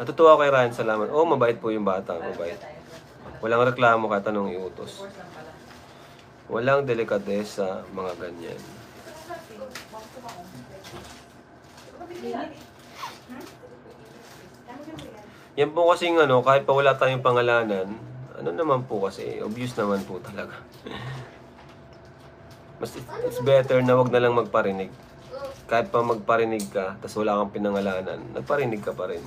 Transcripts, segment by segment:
Natutuwa kay Ryan, salamat. Oo, mabait po yung bata, mabait. Walang reklamo kahit anong iutos. Walang delikadesa, mga ganyan. Yan po kasing ano, kahit pa wala tayong pangalanan, ano naman po kasi, obvious naman po talaga. Mas it's better na wag na lang magparinig. Kahit pa magparinig ka, tas wala kang pinangalanan, nagparinig ka pa rin.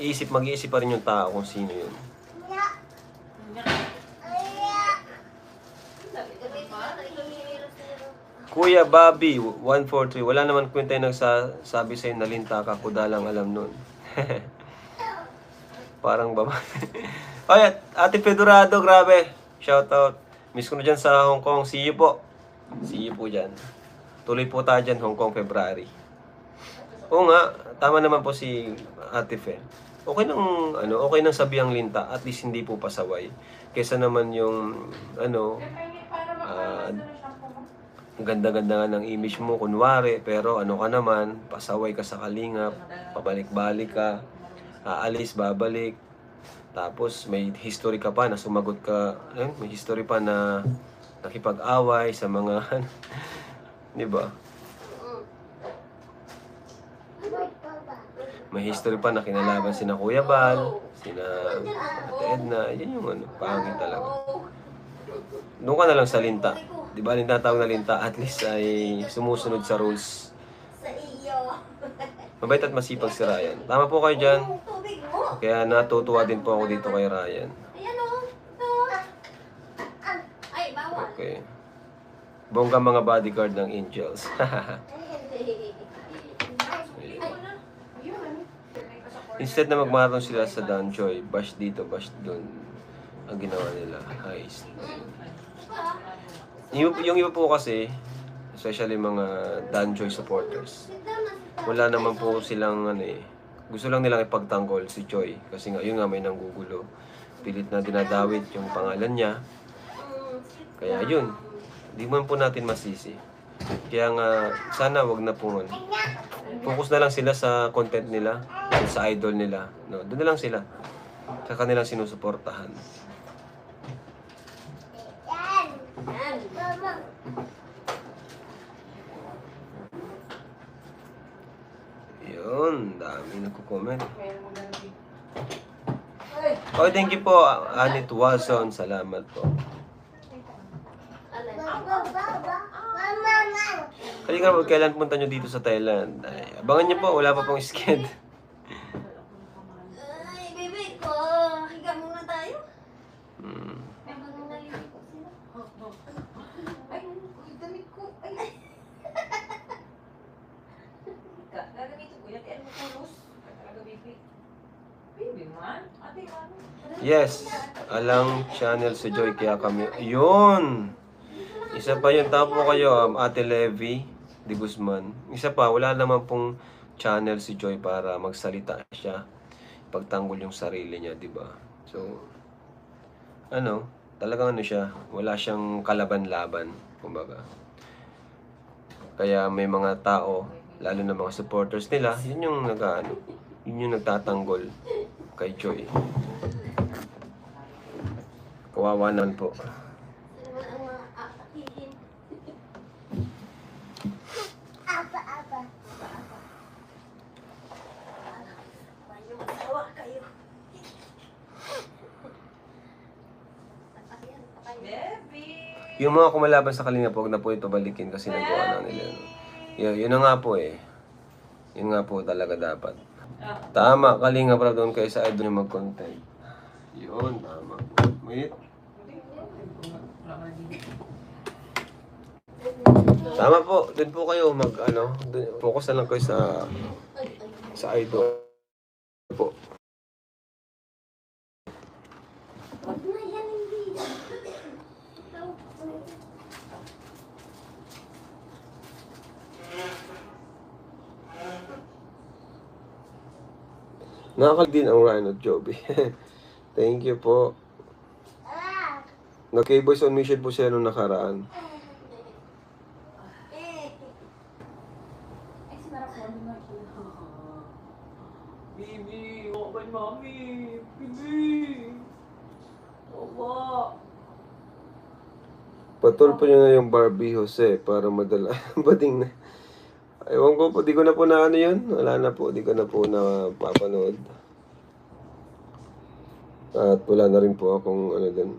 Iisip, mag-iisip pa rin yung tao kung sino yun. Kuya Bobby, 143. Wala naman kwenta yung nagsasabi sa'yo na linta ka, kuda lang alam nun. Parang ba? Ay, at- Ate Fedorado, grabe. Shout out. Miss ko na dyan sa Hong Kong. See you po. See you po dyan. Tuloy po tayo dyan, Hong Kong, February. Oo nga, tama naman po si Ate Fe. Okay nang, ano, okay nang sabi ang linta. At least hindi po pasaway. Kesa naman yung, ano, ah, ganda-ganda nga ng image mo, kunwari, pero ano ka naman, pasaway ka sa kalingap, pabalik-balik ka, aalis, babalik, tapos may history ka pa na sumagot ka, eh, may history pa na nakipag-away sa mga, di ba? May history pa na kinalaban sina Kuya Bal, sina Ate Edna, yan yung ano, pangit talaga. Doon ka na lang sa linta. Di ba, linta tawag na linta, at least ay sumusunod sa rules. Mabait at masipag si Ryan. Tama po kayo dyan. Kaya natutuwa din po ako dito kay Ryan. Okay. Bongga mga bodyguard ng Angels. Instead na magmarathon sila sa Danjoy, bash dito, bash doon, ang ginawa nila, heist. Yung, yung iba po kasi, especially mga Danjoy supporters, wala naman po silang ano eh, gusto lang nilang ipagtanggol si Joy kasi nga yun nga may nanggugulo. Pilit na dinadawit yung pangalan niya. Kaya yun, di man po natin masisi. Kaya nga, sana wag na po ano. Focus na lang sila sa content nila, sa idol nila. No, doon na lang sila. Sa kanilang sinusuportahan. Yun, dami nagko-comment. Okay, thank you po, Anit Watson. Salamat po. Kaya nga, kailan punta nyo dito sa Thailand? Ay, abangan nyo po, wala pa pong sked. Ay, baby ko. Higa muna tayo. Hmm. Habang naliligo sila. Ay, uy, damit ko. Ay. Ka, gagamitin ko yan. Ano mo kulos? Talaga, baby. Man? Ate, ano? Yes, alang channel si Joy kaya kami. Yun! Isa pa yun, tapo kayo, um, Ate Levi de Guzman. Isa pa, wala naman pong channel si Joy para magsalita siya. Pagtanggol yung sarili niya, di ba? So, ano, talagang ano siya, wala siyang kalaban-laban, kumbaga. Kaya may mga tao, lalo na mga supporters nila, yun yung nag ano, yun yung nagtatanggol kay Joy. Kawawa naman po. Sino man ang mga aatihin? Apa, apa. Paano magsawa kayo? Ayan, patay. Baby! Yung mga kumalaban sa kalinga, huwag na po ito balikin kasi nagawa na nila. no? Yun, yun na nga po eh. Yun nga po talaga dapat. Ah, Tama, kalinga para doon kayo sa idol yung mag-content. Yun, tama. Wait. Tama po, doon po kayo mag ano, dun, focus na lang kayo sa sa idol po. Huwag na yan, hindi. Nakakal din ang Ryan at Joby. Thank you po. Nag-K-Boys on mission po sila nung nakaraan. Ay, sinarap mo. Bibi, open mami. Bibi. Owa. Patulpo niyo na yung Barbie Jose para madala. Bading na. Ewan ko po, di ko na po na ano yun. Wala na po, di ko na po na papanood. At wala na rin po akong ano din.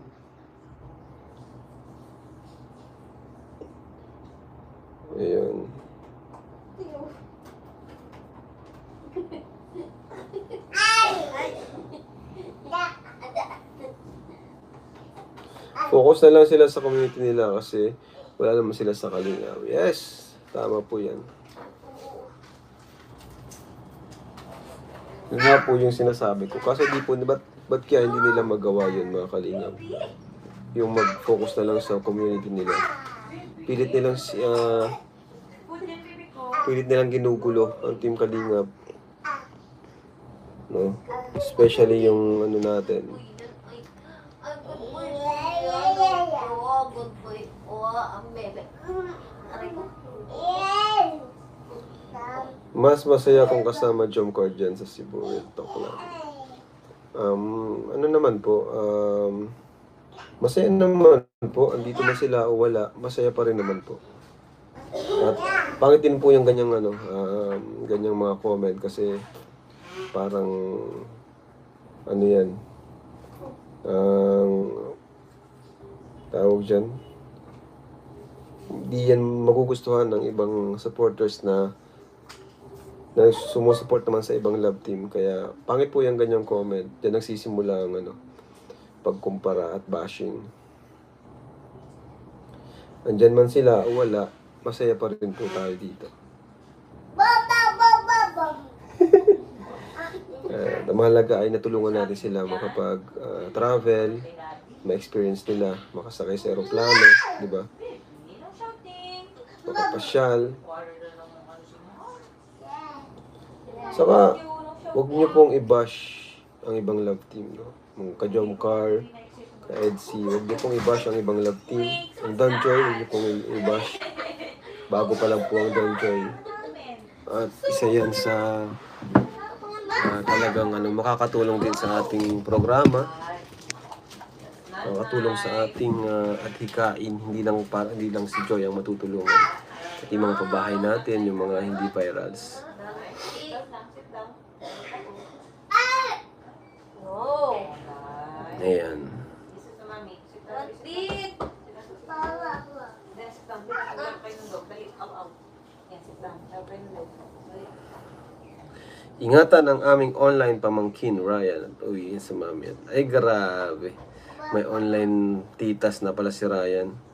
Ayun. Focus na lang sila sa community nila kasi wala naman sila sa kalingaw. Yes! Tama po yan. Yun nga po yung sinasabi ko. Kasi di po, ba't, ba't kaya hindi nila magawa yun mga kalingaw? Yung mag-focus na lang sa community nila. Pilit nilang, ko. pilit nilang ginugulo ang team kalingap. No? Especially yung ano natin. Good boy. Oo, ang bebe. Aray ko. Mas masaya kung kasama Jom Card dyan sa Cebu. Real talk lang. Um, ano naman po, um, masaya naman po. Andito na sila o wala, masaya pa rin naman po. At pangit din po yung ganyang ano, um, ganyang mga comment kasi parang ano yan, ang tawag dyan, hindi yan magugustuhan ng ibang supporters na na sumusuport naman sa ibang love team. Kaya pangit po yung ganyang comment. Diyan nagsisimula ang ano, pagkumpara at bashing. Andyan man sila o wala, masaya pa rin po tayo dito. Uh, mahalaga ay natulungan natin sila makapag-travel, ma-experience nila, makasakay sa aeroplano, di ba? Makapasyal. Water na lang ang ano siya. Saka, Huwag niyo pong i-bash ang ibang love team, no? Mga ka-Jom Car, ka-Edsy, huwag niyo pong i-bash ang ibang love team. Ang Don Joy, huwag niyo pong i-bash. Bago pa lang po ang Don Joy. At isa yan sa ah, talagang ano, makakatulong din sa ating programa. Makakatulong sa ating ah, adhikain. Hindi lang, para, hindi lang si Joy ang matutulungan. At yung mga pabahay natin, yung mga hindi virals. Oh. Ayan. Ingatan ang aming online pamangkin, Ryan. Uwi sa mami. Ay, grabe. May online titas na pala si Ryan.